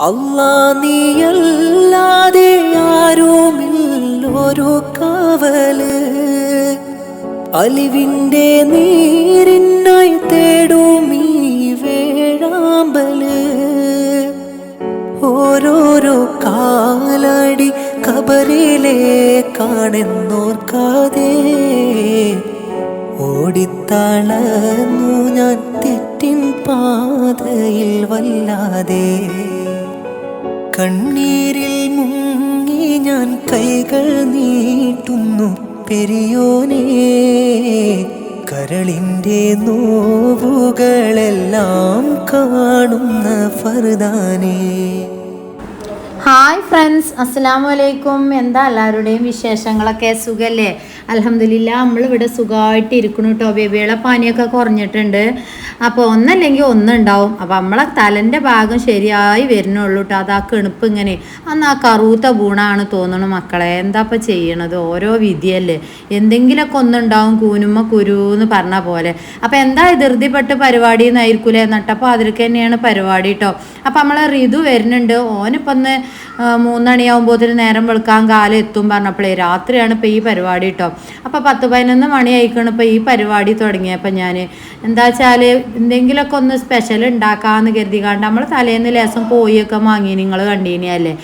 അല്ലാ നീയല്ലാതെ ആരുമില്ലൊരു കാവൽ. അലിവിന്റെ നീരിനായി തേടും ഈ വേഴാമ്പൽ. ഓരോരോ കാലടി കബറിലെ കാണുന്നോർക്കാതെ ഓടിത്തളർന്നു ഞാൻ തെറ്റിൻ പാതയിൽ വല്ലാതെ. കണ്ണീരിൽ മുങ്ങി ഞാൻ കൈകൾ നീട്ടുന്നു പെരിയോനേ കരളിന്റെ നോവുകളെല്ലാം കാണുന്ന ഫർദാനേ. ഹായ് ഫ്രണ്ട്സ് അസ്സലാമു വലൈക്കും എന്താ എല്ലാവരുടെയും വിശേഷങ്ങളൊക്കെ? സുഖല്ലേ? അലഹമില്ല നമ്മളിവിടെ സുഖമായിട്ട് ഇരിക്കണം കേട്ടോ ബേബിയുടെ പനിയൊക്കെ കുറഞ്ഞിട്ടുണ്ട്. അപ്പോൾ ഒന്നല്ലെങ്കിൽ ഒന്നുണ്ടാവും. അപ്പോൾ നമ്മളെ തലന്റെ ഭാഗം ശരിയായി വരുന്നുള്ളൂ കേട്ടോ അത് ആ കെണുപ്പ് ഇങ്ങനെ. അന്ന് ആ കറുത്ത ഗൂണാണ് തോന്നണു മക്കളെ. എന്താ ഇപ്പം ചെയ്യണത്? ഓരോ വിധിയല്ലേ. എന്തെങ്കിലുമൊക്കെ ഒന്നുണ്ടാവും. കൂനുമ്മ കുരു എന്ന് പറഞ്ഞ പോലെ. അപ്പോൾ എന്താ ധൃതിപ്പെട്ട് പരിപാടി എന്നായിരിക്കൂലേ? നട്ടപ്പോൾ അതിലേക്ക് തന്നെയാണ് പരിപാടി കേട്ടോ അപ്പോൾ നമ്മളെ ഋതു വരുന്നുണ്ട്. ഓനിപ്പം ഒന്ന് മൂന്നണിയാകുമ്പോഴത്തേന് നേരം വെളുക്കാൻ കാലം എത്തും പറഞ്ഞപ്പോഴേ രാത്രിയാണ് ഇപ്പോൾ ഈ പരിപാടി കേട്ടോ അപ്പോൾ പത്ത് പതിനൊന്ന് മണി ആയിക്കണം ഇപ്പോൾ ഈ പരിപാടി തുടങ്ങിയപ്പോൾ ഞാൻ എന്താ വെച്ചാൽ എന്തെങ്കിലുമൊക്കെ ഒന്ന് സ്പെഷ്യൽ ഉണ്ടാക്കാമെന്ന് കരുതിക്കാണ്ട് നമ്മൾ തലേന്ന് ലേസം കോഴിയൊക്കെ വാങ്ങി നിങ്ങൾ കണ്ടീനിയല്ലേ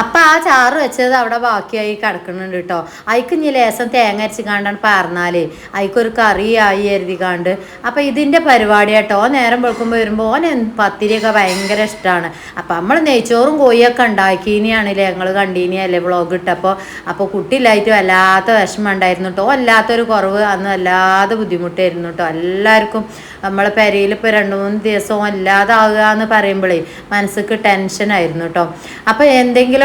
അപ്പം ആ ചാറ് വെച്ചത് അവിടെ ബാക്കിയായി കിടക്കുന്നുണ്ട് കേട്ടോ. അതിക്ക് ഇനി ലേസം തേങ്ങ അരച്ച് കാണ്ടാണ് പറഞ്ഞാലേ അതിക്കൊരു കറിയായി എഴുതിക്കാണ്ട് അപ്പം ഇതിന്റെ പരിപാടി കേട്ടോ. നേരം വെളുക്കുമ്പോൾ വരുമ്പോൾ ഓൻ പത്തിരിയൊക്കെ ഭയങ്കര ഇഷ്ടമാണ് അപ്പം നമ്മൾ നെയ്ച്ചോറും കോഴിയൊക്കെ ഉണ്ടാക്കീനിയാണല്ലേ ഞങ്ങൾ കണ്ടീനിയല്ലേ വ്ളോഗ് ഇട്ടപ്പോൾ അപ്പോൾ കുട്ടിയില്ലായിട്ട് വല്ലാത്ത വിഷമം ഉണ്ടായിരുന്നു കേട്ടോ. വല്ലാത്തൊരു കുറവ്. അന്ന് വല്ലാതെ ബുദ്ധിമുട്ടായിരുന്നു കേട്ടോ. എല്ലാവർക്കും നമ്മളെ പെരയിൽ ഇപ്പോൾ രണ്ട് മൂന്ന് ദിവസവും അല്ലാതാകുക എന്ന് പറയുമ്പോഴേ മനസ്സിക്ക് ടെൻഷനായിരുന്നു കേട്ടോ. അപ്പോൾ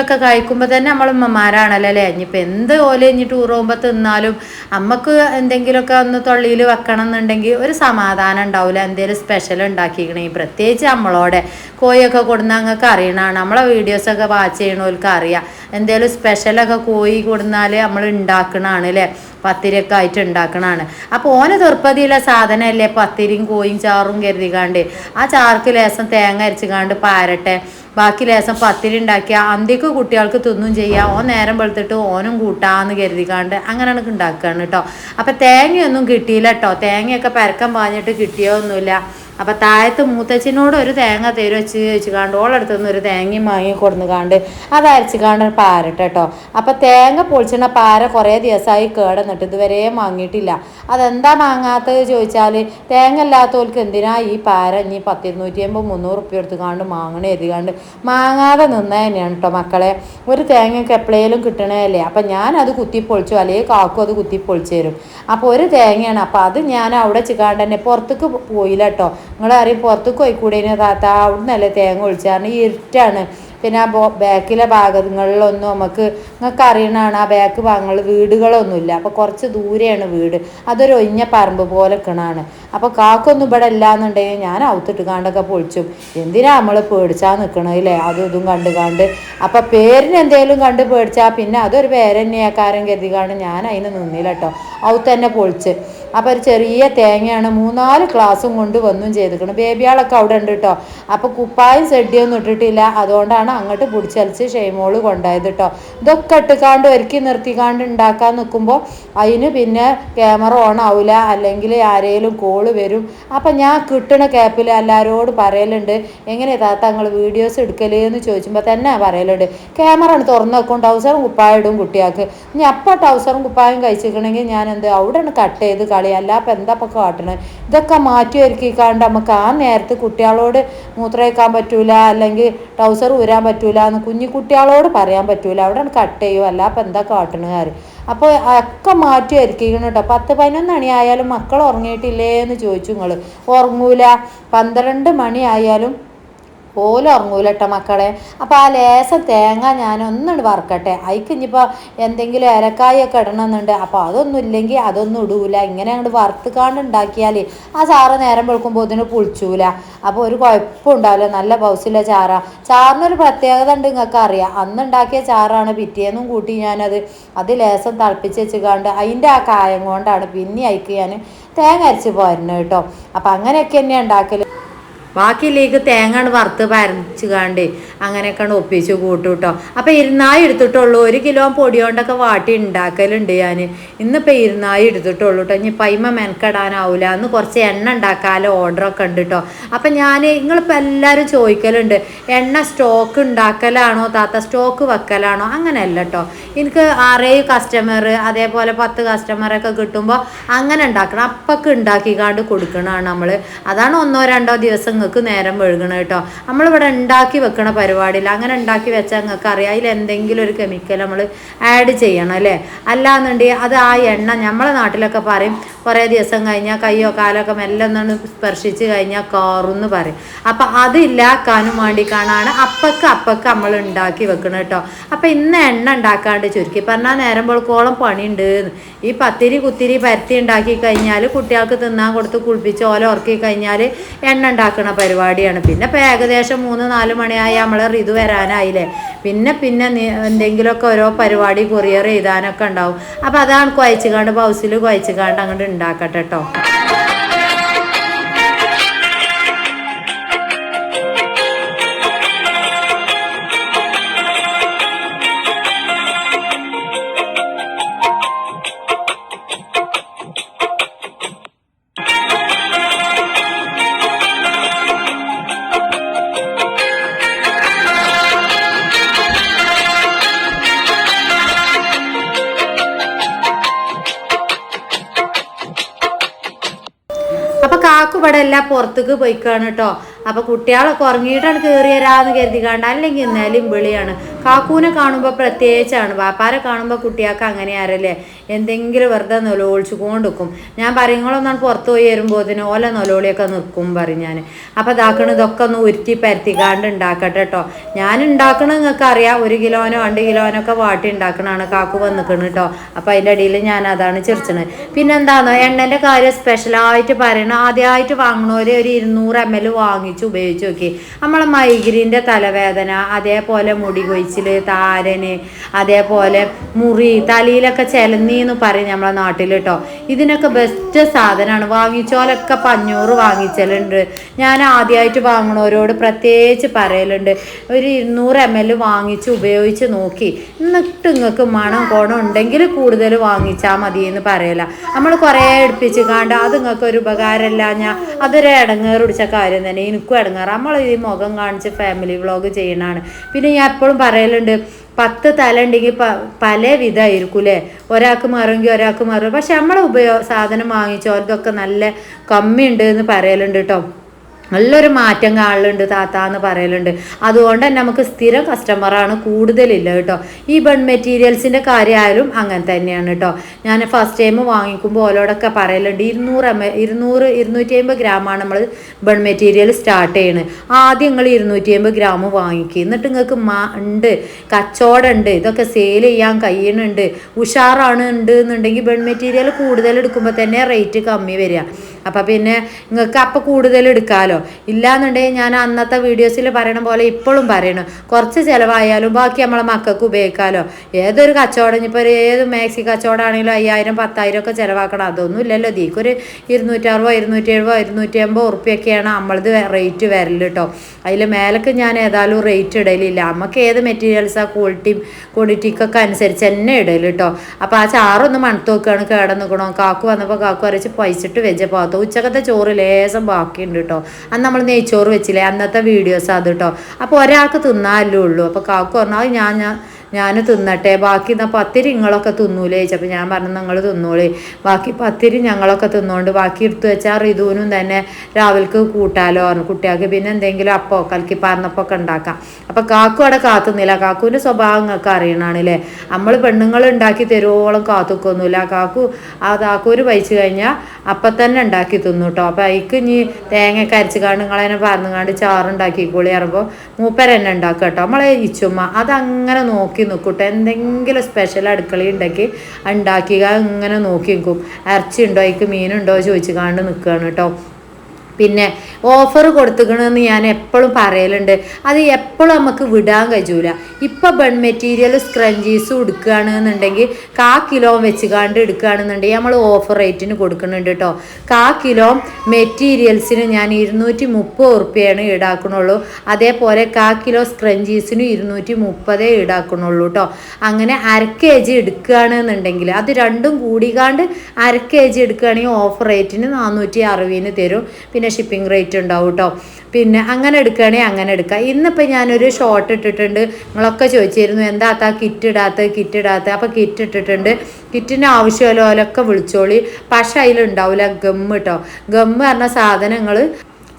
എന്തെങ്കിലുമൊക്കെ കഴിക്കുമ്പോൾ തന്നെ നമ്മൾ ഉമ്മമാരാണല്ലോ അല്ലേ? ഇനിയിപ്പോൾ എന്ത് ഓല ഇനി ടൂർ പോകുമ്പോൾ തിന്നാലും അമ്മയ്ക്ക് എന്തെങ്കിലുമൊക്കെ ഒന്ന് തൊള്ളിയിൽ വെക്കണം എന്നുണ്ടെങ്കിൽ ഒരു സമാധാനം ഉണ്ടാവില്ല എന്തെങ്കിലും സ്പെഷ്യൽ ഉണ്ടാക്കിക്കണേ. പ്രത്യേകിച്ച് നമ്മളോടെ കോഴിയൊക്കെ കൊടുന്ന അങ്ങക്ക് അറിയണതാണ്. നമ്മളെ വീഡിയോസൊക്കെ വാച്ച് ചെയ്യണവർക്ക് അറിയാം. എന്തെങ്കിലും സ്പെഷ്യലൊക്കെ കോഴി കൊടുന്നാൽ നമ്മൾ ഉണ്ടാക്കണതാണ് അല്ലേ? പത്തിരിയൊക്കെ ആയിട്ട് ഉണ്ടാക്കണതാണ് അപ്പോൾ ഓന് തീർപ്പതിയിലെ സാധനമല്ലേ പത്തിരിയും കോയും ചാറും കരുതിക്കാണ്ട്. ആ ചാർക്ക് ലേസം തേങ്ങ അരച്ചുകാണ്ട് പാരട്ടെ. ബാക്കി ലേസം പത്തിരി ഉണ്ടാക്കിയ അന്തിക്ക് കുട്ടികൾക്ക് തിന്നും ചെയ്യാം. ഓൻ നേരം വെളുത്തിട്ട് ഓനും കൂട്ടാന്ന് കരുതിക്കാണ്ട് അങ്ങനെയാണ് ഉണ്ടാക്കുകയാണ് കേട്ടോ അപ്പം തേങ്ങയൊന്നും കിട്ടിയില്ല കേട്ടോ തേങ്ങയൊക്കെ പരക്കം പാഞ്ഞിട്ട് കിട്ടിയൊന്നുമില്ല അപ്പം താഴത്ത് മൂത്തച്ഛനോട് ഒരു തേങ്ങ തരും വെച്ച് ചോദിച്ചു കാണ്ട് ഓളടുത്ത് നിന്ന് ഒരു തേങ്ങയും വാങ്ങി കൊടുന്ന് കാണ്ട് അത് അരച്ച് കാണ്ട് പാരട്ടെ കേട്ടോ. അപ്പം തേങ്ങ പൊളിച്ചണ പാര കുറേ ദിവസമായി കേടന്നിട്ട് ഇതുവരെ വാങ്ങിയിട്ടില്ല അതെന്താ വാങ്ങാത്തത് ചോദിച്ചാൽ തേങ്ങ ഇല്ലാത്തവർക്ക് എന്തിനാ ഈ പാര ഇനി പത്തിരുന്നൂറ്റി അമ്പത് മുന്നൂറ് ഉറുപ്പ്യ എടുത്ത് കാണ്ട് മാങ്ങണ എഴുതികാണ്ട് മാങ്ങാതെ നിന്ന തന്നെയാണ് കേട്ടോ മക്കളെ. ഒരു തേങ്ങയൊക്കെ എപ്പോഴേലും കിട്ടണേല്ലേ അപ്പൊ ഞാൻ അത് കുത്തി പൊളിച്ചു അല്ലെങ്കിൽ കാക്കും അത് കുത്തി പൊളിച്ചു തരും. അപ്പോൾ ഒരു തേങ്ങയാണ്. അപ്പോൾ അത് ഞാൻ അവിടെ ചിക്കാണ്ട് തന്നെ പുറത്തേക്ക് പോയില്ല കേട്ടോ നിങ്ങൾ അറിയും പുറത്തേക്ക് പോയിക്കൂടേനെ താത്ത അവിടെ നല്ല തേങ്ങ ഒഴിച്ചു? ഈ ഇരുട്ടാണ്. പിന്നെ ആ ബോ ബാക്കിലെ ഭാഗങ്ങളിലൊന്നും നമുക്ക് നിങ്ങൾക്ക് അറിയണതാണ് ആ ബാക്ക് ഭാഗങ്ങൾ വീടുകളൊന്നുമില്ല. അപ്പോൾ കുറച്ച് ദൂരെയാണ് വീട്. അതൊരു ഒഴിഞ്ഞ പറമ്പ് പോലെ കിണാണ് അപ്പോൾ കാക്കൊന്നും ഇവിടെ ഇല്ലാന്നുണ്ടെങ്കിൽ ഞാൻ അവത്തിട്ട് കാണ്ടൊക്കെ പൊളിച്ചും. എന്തിനാ നമ്മൾ പേടിച്ചാൽ നിൽക്കണതില്ലേ അതും ഇതും കണ്ട് കണ്ട്. അപ്പോൾ പേരിന് എന്തെങ്കിലും കണ്ട് പേടിച്ചാൽ പിന്നെ അതൊരു പേരന്നെയാക്കാരൻ കരുതി കാണും ഞാൻ അതിന് നിന്നില്ല കേട്ടോ. അവത്തന്നെ തന്നെ പൊളിച്ച്. അപ്പോൾ ഒരു ചെറിയ തേങ്ങയാണ് മൂന്നാൽ ക്ലാസ്സും കൊണ്ട് വന്നും ചെയ്തിരിക്കണം ബേബിയാളൊക്കെ അവിടെ ഉണ്ട് കേട്ടോ അപ്പോൾ കുപ്പായും സെഡിയൊന്നും ഇട്ടിട്ടില്ല. അതുകൊണ്ടാണ് അങ്ങോട്ട് പിടിച്ചലിച്ച് ഷെയ്മോൾ കൊണ്ടായത് കേട്ടോ ഇതൊക്കെ ഇട്ടുകാണ്ട് ഒരുക്കി നിർത്തിക്കാണ്ട് ഉണ്ടാക്കാൻ നിൽക്കുമ്പോൾ അതിന് പിന്നെ ക്യാമറ ഓൺ ആവില്ല അല്ലെങ്കിൽ ആരെങ്കിലും കോൾ വരും. അപ്പം ഞാൻ കിട്ടണ ക്യാപ്പിൽ എല്ലാവരോടും പറയലുണ്ട്. എങ്ങനെ താത്ത വീഡിയോസ് എടുക്കലേ? എന്ന് ചോദിച്ചുമ്പോൾ തന്നെ പറയലുണ്ട്. ക്യാമറ ആണ് തുറന്നു വെക്കും. ടൗസറും കുപ്പായം ഇടും കുട്ടികൾക്ക് ഇനി അപ്പം ടൗസറും കുപ്പായം കഴിച്ചിരിക്കണമെങ്കിൽ ഞാൻ എന്ത് അവിടെയാണ് കട്ട് ചെയ്ത് കളി. അല്ല അപ്പം എന്താ ഇപ്പം കാട്ടണത് ഇതൊക്കെ മാറ്റി ഒരുക്കിക്കാണ്ട് നമുക്ക് ആ നേരത്ത് കുട്ടികളോട് മൂത്രയിക്കാൻ പറ്റൂല അല്ലെങ്കിൽ ടൗസർ ഊരാൻ പറ്റൂല എന്ന് കുഞ്ഞു കുട്ടികളോട് പറയാൻ പറ്റൂല. അവിടെ കട്ട് ചെയ്യും അല്ല അപ്പം എന്താ കാട്ടണുകാർ അപ്പോൾ ഒക്കെ മാറ്റി ഒരുക്കിക്കണം കേട്ടോ പത്ത് പതിനൊന്ന് ആയാലും മക്കൾ ഉറങ്ങിയിട്ടില്ലേ എന്ന് ചോദിച്ചു നിങ്ങൾ ഉറങ്ങൂല. പന്ത്രണ്ട് മണി ആയാലും പോലും ഉറങ്ങൂല കേട്ടോ മക്കളെ. അപ്പോൾ ആ ലേശം തേങ്ങ ഞാൻ ഒന്നുകൊണ്ട് വറക്കട്ടെ. അതിക്ക് ഇനിയിപ്പോൾ എന്തെങ്കിലും ഇലക്കായൊക്കെ ഇടണമെന്നുണ്ട് അപ്പോൾ അതൊന്നും ഇല്ലെങ്കിൽ അതൊന്നും ഇടൂല. ഇങ്ങനെ അങ്ങോട്ട് വറുത്തുകാണ്ട് ഉണ്ടാക്കിയാൽ ആ ചാറ് നേരം വെളുക്കുമ്പോൾ ഇതിന് പുളിച്ചൂല. അപ്പോൾ ഒരു കുഴപ്പം ഉണ്ടാവില്ല. നല്ല പൗസില്ല ചാറാ. ചാറിനൊരു പ്രത്യേകത ഉണ്ട് നിങ്ങൾക്ക് അറിയാം അന്ന് ഉണ്ടാക്കിയ ചാറാണ് പിറ്റേന്നും കൂട്ടി ഞാനത് അത് ലേശം തിളപ്പിച്ച് വെച്ചുകാണ്ട് അതിന്റെ ആ കായം കൊണ്ടാണ് പിന്നെ അയക്ക് ഞാൻ തേങ്ങ അരച്ച് പോരുന്നത് കേട്ടോ അപ്പം അങ്ങനെയൊക്കെ തന്നെയാണ് ഉണ്ടാക്കൽ ബാക്കിയിലേക്ക് തേങ്ങ വറുത്ത് പരച്ച് കാണ്ട് അങ്ങനെയൊക്കെയാണ് ഒപ്പിച്ച് കൂട്ടും കേട്ടോ അപ്പം ഇരുന്നായി എടുത്തിട്ടുള്ളൂ. ഒരു കിലോ പൊടി കൊണ്ടൊക്കെ വാട്ടി ഉണ്ടാക്കലുണ്ട് ഞാൻ ഇന്നിപ്പോൾ ഇരുന്നായി എടുത്തിട്ടുള്ളൂ കേട്ടോ ഇനി പൈമ മെനക്കെടാനാവില്ല അന്ന് കുറച്ച് എണ്ണ ഉണ്ടാക്കാലോ ഓർഡറൊക്കെ ഉണ്ട് കേട്ടോ അപ്പം ഞാൻ നിങ്ങളിപ്പോൾ എല്ലാവരും ചോദിക്കലുണ്ട്. എണ്ണ സ്റ്റോക്ക് ഉണ്ടാക്കലാണോ? താത്ത സ്റ്റോക്ക് വെക്കലാണോ? അങ്ങനെയല്ല കേട്ടോ എനിക്ക് ആറേ കസ്റ്റമർ അതേപോലെ പത്ത് കസ്റ്റമറൊക്കെ കിട്ടുമ്പോൾ അങ്ങനെ ഉണ്ടാക്കണം. അപ്പൊക്കെ ഉണ്ടാക്കിക്കാണ്ട് കൊടുക്കണതാണ് നമ്മൾ അതാണ് ഒന്നോ രണ്ടോ ദിവസം നിങ്ങൾക്ക് നേരം വെഴുകണം കേട്ടോ. നമ്മളിവിടെ ഉണ്ടാക്കി വെക്കണ പരിപാടിയിൽ അങ്ങനെ ഉണ്ടാക്കി വെച്ചാൽ നിങ്ങൾക്ക് അറിയാം അതിൽ എന്തെങ്കിലും ഒരു കെമിക്കൽ നമ്മൾ ആഡ് ചെയ്യണം അല്ലേ? അല്ലാന്നുണ്ടെങ്കിൽ അത് ആ എണ്ണ നമ്മളെ നാട്ടിലൊക്കെ പറയും കുറേ ദിവസം കഴിഞ്ഞാൽ കയ്യോ ഒക്കെ മെല്ലെ ഒന്നാണ് സ്പർശിച്ച് കഴിഞ്ഞാൽ കാറുന്ന് പറയും. അപ്പം അതില്ലാക്കാനും വേണ്ടി കാണാണ് അപ്പക്ക് അപ്പക്ക് നമ്മൾ ഉണ്ടാക്കി വെക്കണം കേട്ടോ. അപ്പം ഇന്ന് എണ്ണ ഉണ്ടാക്കാണ്ട് ചുരുക്കി പറഞ്ഞാൽ നേരം പോൾക്കോളം പണിയുണ്ട്. ഈ പത്തിരി കുത്തിരി പരത്തി ഉണ്ടാക്കി കഴിഞ്ഞാൽ കുട്ടികൾക്ക് തിന്നാൻ കൊടുത്ത് കുളിപ്പിച്ച് ഓല ഉറക്കി കഴിഞ്ഞാൽ എണ്ണ ഉണ്ടാക്കുന്ന പരിപാടിയാണ്. പിന്നെ ഇപ്പം ഏകദേശം മൂന്ന് നാല് മണിയായി നമ്മളെ ഋതു വരാനായില്ലേ. പിന്നെ പിന്നെ എന്തെങ്കിലുമൊക്കെ ഓരോ പരിപാടി കൊറിയർ ചെയ്താനൊക്കെ ഉണ്ടാവും. അപ്പം അതാണ് കുഴച്ചുകാണ്ട് ബൗസിൽ കുഴച്ചുകാണ്ട് അങ്ങോട്ട് ഉണ്ടാക്കട്ടെ കേട്ടോ ഇവിടെ എല്ലാം പുറത്തേക്ക് പോയിക്കാണ് കേട്ടോ. അപ്പൊ കുട്ടികളൊക്കെ ഉറങ്ങിയിട്ടാണ് കയറി വരാന്ന് കണ്ട അല്ലെങ്കിൽ ഇന്നലെയും വിളിയാണ്. കാക്കൂനെ കാണുമ്പോൾ പ്രത്യേകിച്ചാണ് വാപ്പാരെ കാണുമ്പോൾ കുട്ടികൾക്ക് അങ്ങനെ ആരല്ലേ എന്തെങ്കിലും വെറുതെ നൊലോളിച്ചു കൊണ്ടിരിക്കും ഞാൻ പറയും നിങ്ങളൊന്നാണ് പുറത്ത് പോയി വരുമ്പോഴത്തേന് ഓല നൊലോളിയൊക്കെ നിൽക്കും പറയും ഞാൻ അപ്പം ഇതാക്കണ ഇതൊക്കെ ഒന്ന് ഉരുത്തി പരത്തിക്കാണ്ട് ഉണ്ടാക്കട്ടെ കേട്ടോ ഞാൻ ഉണ്ടാക്കണത് നിങ്ങൾക്ക് അറിയാം. ഒരു കിലോനോ രണ്ട് കിലോനോ ഒക്കെ വാട്ടി ഉണ്ടാക്കണതാണ് കാക്കു വന്നിക്കണ് കേട്ടോ അപ്പം അതിന്റെ ഇടയിൽ ഞാൻ അതാണ് ചിരിച്ചത് പിന്നെന്താണോ എണ്ണന്റെ കാര്യം സ്പെഷ്യലായിട്ട് പറയണം. ആദ്യമായിട്ട് വാങ്ങണവര് ഒരു ഇരുന്നൂറ് എം എൽ വാങ്ങിച്ച് ഉപയോഗിച്ച് നോക്കി. നമ്മളെ മൈഗ്രീന്റെ തലവേദന അതേപോലെ മുടി കൊഴിച്ചിൽ താരന് അതേപോലെ മുറി തലയിലൊക്കെ ചെലന്നി എന്ന് പറയും നമ്മളെ നാട്ടിൽ കേട്ടോ ഇതിനൊക്കെ ബെസ്റ്റ് സാധനമാണ് വാങ്ങിച്ചോലൊക്കെ പഞ്ഞൂറ് വാങ്ങിച്ചലുണ്ട്. ഞാൻ ആദ്യമായിട്ട് വാങ്ങണവരോട് പ്രത്യേകിച്ച് പറയലുണ്ട്. ഒരു ഇരുന്നൂറ് എം എൽ വാങ്ങിച്ച് ഉപയോഗിച്ച് നോക്കി. എന്നിട്ട് നിങ്ങൾക്ക് മണം കോണം ഉണ്ടെങ്കിൽ കൂടുതൽ വാങ്ങിച്ചാൽ മതി എന്ന് പറയല. നമ്മൾ കുറേ എടുപ്പിച്ച് കാണ്ട് അത് നിങ്ങൾക്ക് ഒരു ഉപകാരമല്ല ഞാൻ അതൊരു ഇടങ്ങേറ് പിടിച്ച കാര്യം തന്നെ. എനിക്കും ഇടങ്ങേറ് നമ്മൾ ഈ മുഖം കാണിച്ച് ഫാമിലി വ്ളോഗ് ചെയ്യണതാണ് പിന്നെ ഞാൻ എപ്പോഴും പറയലുണ്ട് പത്ത് തല ഉണ്ടെങ്കിൽ പല വിധമായിരിക്കും അല്ലേ ഒരാൾക്ക് മാറുമെങ്കിൽ ഒരാൾക്ക് മാറും. പക്ഷെ നമ്മളെ ഉപയോഗ സാധനം വാങ്ങിച്ചവർക്കൊക്കെ നല്ല കമ്മിയുണ്ട് എന്ന് പറയലുണ്ട് കേട്ടോ നല്ലൊരു മാറ്റം കാണലുണ്ട് താത്ത എന്ന് പറയലുണ്ട്. അതുകൊണ്ട് തന്നെ നമുക്ക് സ്ഥിര കസ്റ്റമറാണ് കൂടുതലില്ല കേട്ടോ. ഈ ബൺ മെറ്റീരിയൽസിന്റെ കാര്യമായാലും അങ്ങനെ തന്നെയാണ് കേട്ടോ. ഞാൻ ഫസ്റ്റ് ടൈം വാങ്ങിക്കുമ്പോൾ ഓലോടൊക്കെ പറയലുണ്ട് ഇരുന്നൂറ് എം ഇരുന്നൂറ് ഇരുന്നൂറ്റി അമ്പത് ഗ്രാമാണ് നമ്മൾ ബൺ മെറ്റീരിയൽ സ്റ്റാർട്ട് ചെയ്യണത് ആദ്യം നിങ്ങൾ ഇരുന്നൂറ്റി അമ്പത് ഗ്രാം വാങ്ങിക്കുക എന്നിട്ട് നിങ്ങൾക്ക് മാ ഉണ്ട് കച്ചവടം ഉണ്ട് ഇതൊക്കെ സെയിൽ ചെയ്യാൻ കഴിയുന്നുണ്ട് ഉഷാറാണ് ഉണ്ട് എന്നുണ്ടെങ്കിൽ ബൺ മെറ്റീരിയൽ കൂടുതൽ എടുക്കുമ്പോൾ തന്നെ റേറ്റ് കമ്മി വരിക. അപ്പം പിന്നെ നിങ്ങൾക്ക് അപ്പം കൂടുതൽ എടുക്കാമല്ലോ ഇല്ലാന്നുണ്ടെങ്കിൽ ഞാൻ അന്നത്തെ വീഡിയോസിൽ പറയണ പോലെ ഇപ്പോഴും പറയണം. കുറച്ച് ചിലവായാലും ബാക്കി നമ്മളെ മക്കൾക്ക് ഉപയോഗിക്കാമല്ലോ ഏതൊരു കച്ചവടം ഇനിയിപ്പോൾ ഒരു ഏത് മാക്സി കച്ചവടമാണെങ്കിലും അയ്യായിരം പത്തായിരം ഒക്കെ ചിലവാക്കണം. അതൊന്നും ഇല്ലല്ലോ. ദീക്കൊരു ഇരുന്നൂറ്ററുപോ ഇരുന്നൂറ്റി എഴുപോ ഇരുന്നൂറ്റി അമ്പത് ഉറുപ്പ്യൊക്കെയാണ് നമ്മളത് റേറ്റ് വരൽ കേട്ടോ അതിൽ മേലക്ക് ഞാൻ ഏതായാലും റേറ്റ് ഇടലില്ല. നമുക്ക് ഏത് മെറ്റീരിയൽസാണ് ക്വാളിറ്റിയും ക്വാണ്ടിറ്റിക്കൊക്കെ അനുസരിച്ച് തന്നെ ഇടൽ കേട്ടോ അപ്പോൾ ആ ചാറൊന്ന് മണത്ത് നോക്കുകയാണ് കേടന്ന് നിൽക്കണോ കാക്കു വന്നപ്പോൾ കാക്കു അരച്ച് പൈച്ചിട്ട് വെച്ച പാത്തു ഉച്ചക്കത്തെ ചോറ് ലേശം ബാക്കിയുണ്ട് കേട്ടോ അന്ന് നമ്മൾ നെയ്ച്ചോറ് വെച്ചില്ലേ? അന്നത്തെ വീഡിയോസ് അത് കേട്ടോ അപ്പോൾ ഒരാൾക്ക് തിന്നാലേ ഉള്ളൂ. അപ്പോൾ കാക്കു പറഞ്ഞാൽ ഞാൻ ഞാൻ ഞാൻ തിന്നട്ടെ. ബാക്കി എന്നാൽ പത്തിരി നിങ്ങളൊക്കെ തിന്നൂലേ? ചോദിച്ചപ്പോൾ ഞാൻ പറഞ്ഞു നിങ്ങൾ തിന്നോളേ. ബാക്കി പത്തിരി ഞങ്ങളൊക്കെ തിന്നോണ്ട് ബാക്കി എടുത്തു വെച്ചാൽ റിതുവിനും തന്നെ രാവിലേക്ക് കൂട്ടാലോ പറഞ്ഞു. കുട്ടികൾക്ക് പിന്നെ എന്തെങ്കിലും അപ്പോ കലക്കി പറഞ്ഞപ്പൊക്കെ ഉണ്ടാക്കാം അപ്പോൾ കാക്കു അവിടെ കാത്തുന്നില്ല. കാക്കുവിന്റെ സ്വഭാവം നിങ്ങൾക്ക് അറിയണമാണല്ലേ നമ്മൾ പെണ്ണുങ്ങൾ ഉണ്ടാക്കി തരുവോളം കാത്തുക്കൊന്നുമില്ല കാക്കു ആ കാക്കൂര് പൈച്ച് കഴിഞ്ഞാൽ അപ്പം തന്നെ ഉണ്ടാക്കി തിന്നു കേട്ടോ അപ്പോൾ അതിക്ക് ഇനി തേങ്ങ കരച്ച് കാണ്ട് നിങ്ങളതിനെ പറഞ്ഞു കാണ്ട് ചാറുണ്ടാക്കിക്കോളി. പറയുമ്പോൾ മൂപ്പരെന്നെ ഉണ്ടാക്കുക കേട്ടോ നമ്മളെ ഇച്ചുമ്മ അതങ്ങനെ നോക്കി നിൽക്കൂട്ടോ. എന്തെങ്കിലും സ്പെഷ്യൽ അടുക്കള ഉണ്ടെങ്കിൽ ഉണ്ടാക്കുക ഇങ്ങനെ നോക്കി നിൽക്കും. ഇറച്ചി ഉണ്ടോ അതിക്ക് മീനുണ്ടോ ചോദിച്ചു കാണ്ട് നിൽക്കുകയാണ് കേട്ടോ. പിന്നെ ഓഫർ കൊടുത്തുക്കണമെന്ന് ഞാൻ എപ്പോഴും പറയലുണ്ട്. അത് എപ്പോഴും നമുക്ക് വിടാൻ കഴിയൂല. ഇപ്പം ബൺ മെറ്റീരിയൽ സ്ക്രഞ്ചീസും എടുക്കുകയാണെന്നുണ്ടെങ്കിൽ കാ കിലോ വെച്ച് കാണ്ട് എടുക്കുകയാണെന്നുണ്ടെങ്കിൽ നമ്മൾ ഓഫർ റേറ്റിന് കൊടുക്കുന്നുണ്ട് കേട്ടോ കാ കിലോ മെറ്റീരിയൽസിന് ഞാൻ ഇരുന്നൂറ്റി മുപ്പത് ഉറുപ്പ്യാണ് ഈടാക്കണുള്ളൂ. അതേപോലെ കാ കിലോ സ്ക്രഞ്ചീസിന് ഇരുന്നൂറ്റി മുപ്പതേ ഈടാക്കണുള്ളൂ കേട്ടോ അങ്ങനെ അര കെ ജി എടുക്കുകയാണെന്നുണ്ടെങ്കിൽ അത് രണ്ടും കൂടിക്കാണ്ട് അര കെ ജി എടുക്കുകയാണെങ്കിൽ ഓഫർ റേറ്റിന് നാനൂറ്റി അറുപതിന് തരും. പിന്നെ ഷിപ്പിംഗ് റേറ്റ് ഉണ്ടാവും കേട്ടോ പിന്നെ അങ്ങനെ എടുക്കുകയാണെങ്കിൽ അങ്ങനെ എടുക്കുക. ഇന്നിപ്പോൾ ഞാനൊരു ഷോർട്ട് ഇട്ടിട്ടുണ്ട്. നിങ്ങളൊക്കെ ചോദിച്ചിരുന്നു എന്താ കിറ്റ് ഇടാത്ത കിറ്റ് ഇടാത്ത അപ്പോൾ കിറ്റ് ഇട്ടിട്ടുണ്ട്. കിറ്റിന്റെ ആവശ്യമല്ലോ ഓലൊക്കെ വിളിച്ചോളി. പക്ഷേ അതിലുണ്ടാവില്ല ഗമ്മ് കേട്ടോ ഗമ്മ് പറഞ്ഞ സാധനങ്ങൾ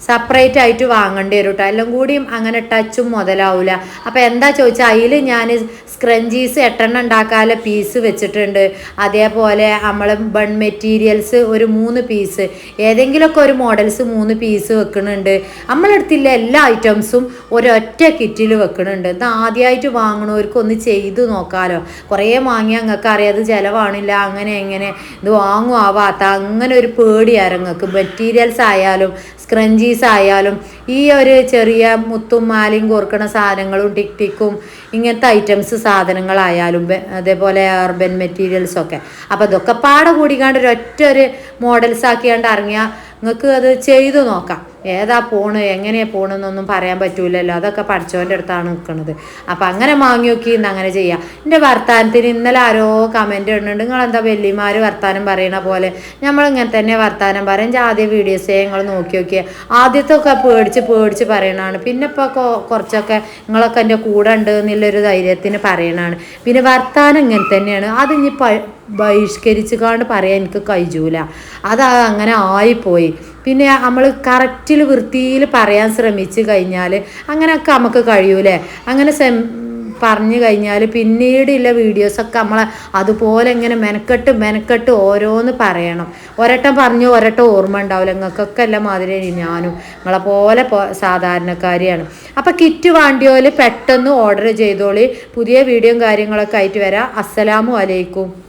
സെപ്പറേറ്റ് ആയിട്ട് വാങ്ങേണ്ടി വരും കേട്ടോ എല്ലാം കൂടിയും അങ്ങനെ ടച്ചും മുതലാവില്ല അപ്പോൾ എന്താ ചോദിച്ചാൽ അതിൽ ഞാൻ സ്ക്രഞ്ചീസ് എട്ടെണ്ണം ഉണ്ടാക്കാനുള്ള പീസ് വെച്ചിട്ടുണ്ട്. അതേപോലെ നമ്മൾ ബൺ മെറ്റീരിയൽസ് ഒരു മൂന്ന് പീസ് ഏതെങ്കിലുമൊക്കെ ഒരു മോഡൽസ് മൂന്ന് പീസ് വെക്കുന്നുണ്ട് നമ്മളെടുത്തില്ല എല്ലാ ഐറ്റംസും ഒരൊറ്റ കിറ്റിൽ വെക്കുന്നുണ്ട് ഇത് ആദ്യമായിട്ട് വാങ്ങണവർക്ക് ഒന്ന് ചെയ്തു നോക്കാമല്ലോ കുറേ വാങ്ങിയാൽ നിങ്ങൾക്ക് അറിയാതെ ചിലവാണില്ല അങ്ങനെ എങ്ങനെ ഇത് വാങ്ങും ആവാത്ത അങ്ങനെ ഒരു പേടിയാണ് നിങ്ങൾക്ക് മെറ്റീരിയൽസ് ആയാലും സ്ക്രഞ്ചീസ് ആയാലും ഈ ഒരു ചെറിയ മുത്തും മാലയും കോർക്കണ സാധനങ്ങളും ടിക് ടിക്കും ഇങ്ങനത്തെ ഐറ്റംസ് സാധനങ്ങളായാലും അതേപോലെ അർബൻ മെറ്റീരിയൽസ് ഒക്കെ. അപ്പോൾ അതൊക്കെ പാടെ കൂടിക്കാണ്ട് ഒരൊറ്റ ഒരു മോഡൽസ് ആക്കിയാണ്ട് ഇറങ്ങിയാൽ നിങ്ങൾക്ക് അത് ചെയ്തു നോക്കാം. ഏതാ പോണ് എങ്ങനെയാ പോണെന്നൊന്നും പറയാൻ പറ്റൂലല്ലോ. അതൊക്കെ പഠിച്ചവന്റെ അടുത്താണ് നിൽക്കുന്നത് അപ്പം അങ്ങനെ വാങ്ങി നോക്കി ഇന്ന് അങ്ങനെ ചെയ്യാം. എന്റെ വർത്താനത്തിന് ഇന്നലെ ആരോ കമന്റ് ഇടുന്നുണ്ട്. നിങ്ങൾ എന്താ വെല്ലിമാർ വർത്താനം പറയണ പോലെ? നമ്മൾ ഇങ്ങനെ തന്നെ വർത്താനം പറയും. എന്റെ ആദ്യ വീഡിയോസേ നിങ്ങൾ നോക്കി നോക്കിയ. ആദ്യത്തൊക്കെ പേടിച്ച് പേടിച്ച് പറയണതാണ്. പിന്നെ ഇപ്പോൾ കുറച്ചൊക്കെ നിങ്ങളൊക്കെ എന്റെ കൂടെ ഉണ്ട് എന്നുള്ളൊരു ധൈര്യത്തിന് പറയണതാണ്. പിന്നെ വർത്താനം ഇങ്ങനെ തന്നെയാണ്. അത് ഇനി ബഹിഷ്കരിച്ച് കാണ്ട് പറയാൻ എനിക്ക് കഴിയൂല അത് അങ്ങനെ ആയിപ്പോയി. പിന്നെ നമ്മൾ കറക്റ്റിൽ വൃത്തിയിൽ പറയാൻ ശ്രമിച്ചു കഴിഞ്ഞാൽ അങ്ങനെയൊക്കെ നമുക്ക് കഴിയൂലേ? അങ്ങനെ പറഞ്ഞു കഴിഞ്ഞാൽ പിന്നീടുള്ള വീഡിയോസൊക്കെ നമ്മൾ അതുപോലെ ഇങ്ങനെ മെനക്കെട്ട് മെനക്കെട്ട് ഓരോന്ന് പറയണം. ഒരട്ടം പറഞ്ഞു ഒരട്ടം ഓർമ്മ ഉണ്ടാവില്ല. നിങ്ങൾക്കൊക്കെ എല്ലാം മാതിരി ഞാനും നിങ്ങളെ പോലെ സാധാരണക്കാരിയാണ്. അപ്പോൾ കിറ്റ് വാണ്ടിയോൽ പെട്ടെന്ന് ഓർഡർ ചെയ്തോളി. പുതിയ വീഡിയോയും കാര്യങ്ങളൊക്കെ ആയിട്ട് വരാം. അസ്സലാമു അലൈക്കും.